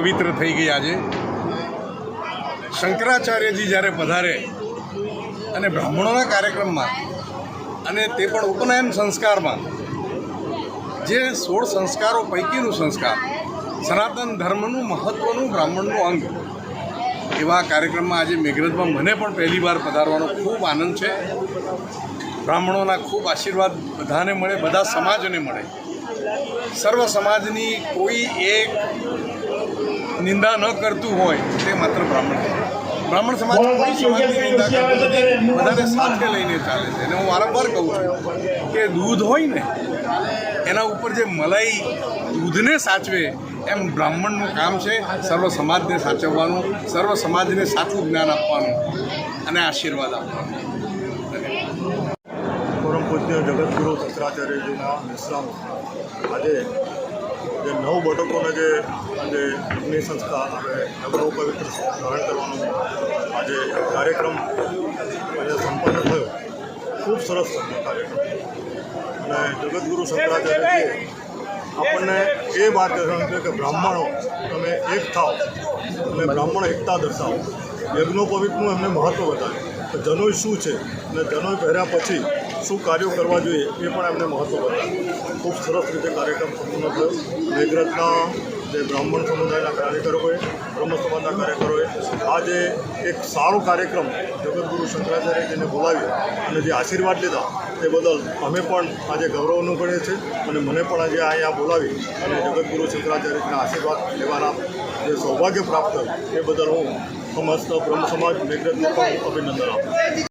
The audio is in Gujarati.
થઈ ગઈ આજે શંકરાચાર્યજી જ્યારે પધારે અને બ્રાહ્મણોના કાર્યક્રમમાં અને તે પણ ઉપનયન સંસ્કારમાં જે સોળ સંસ્કારો પૈકીનું સંસ્કાર, સનાતન ધર્મનું મહત્ત્વનું બ્રાહ્મણનું અંગ, એવા કાર્યક્રમમાં આજે મેઘરજમાં મને પણ પહેલી વાર પધારવાનો ખૂબ આનંદ છે. બ્રાહ્મણોના ખૂબ આશીર્વાદ બધાને મળે, બધા સમાજને મળે. સર્વ સમાજની કોઈ એક નિંદા ન કરતું હોય તે માત્ર બ્રાહ્મણ. બ્રાહ્મણ સમાજ કોઈ સમાજની નિંદા કરતો નથી. બધાને સાથે લઈને ચાલે છે. અને હું વારંવાર કહું છું કે દૂધ હોય ને એના ઉપર જે મલાઈ દૂધને સાચવે એમ બ્રાહ્મણનું કામ છે સર્વ સમાજને સાચવવાનું સર્વ સમાજને સાચું જ્ઞાન આપવાનું અને આશીર્વાદ આપવાનું. પરમ પૂજ્ય જગતગુરુ શંકરાચાર્યજીના વિશ્રામ આજે જે નવ બટકોને જે આજે અગ્નિ સંસ્કાર અને નવરો પવિત્ર ગ્રહણ કરવાનો આજે કાર્યક્રમ આજે સંપન્ન થયો. ખૂબ સરસ કાર્યક્રમ. અને જગદગુરુ શંકરાચાર્યજીએ આપણને એ વાત દર્શાવે છે કે બ્રાહ્મણો, તમે એક થાઓ. અને બ્રાહ્મણ એકતા દર્શાવો. યજ્ઞોપવિતનું એમને મહત્ત્વ બતાવ્યું કે શું છે અને જનોય પહેર્યા પછી શું કાર્યો કરવા જોઈએ એ પણ એમને મહત્ત્વ બતાવ્યું ખૂબ સરસ રીતે કાર્યક્રમ સંપૂર્ણ થયો. મેઘરજના જે બ્રાહ્મણ સમુદાયના કાર્યકરોએ બ્રહ્મ સમાજના કાર્યકરોએ આજે એક સારો કાર્યક્રમ જગતગુરુ શંકરાચાર્યજીને બોલાવ્યો અને જે આશીર્વાદ લીધા તે બદલ અમે પણ આજે ગૌરવ અનુભવીએ છીએ અને મને પણ આજે અહીંયા બોલાવી અને જગતગુરુ શંકરાચાર્યના આશીર્વાદ લેવાના જે સૌભાગ્ય પ્રાપ્ત થયું એ બદલ હું સમસ્ત બ્રહ્મ સમાજ મેઘરજને પણ અભિનંદન આપું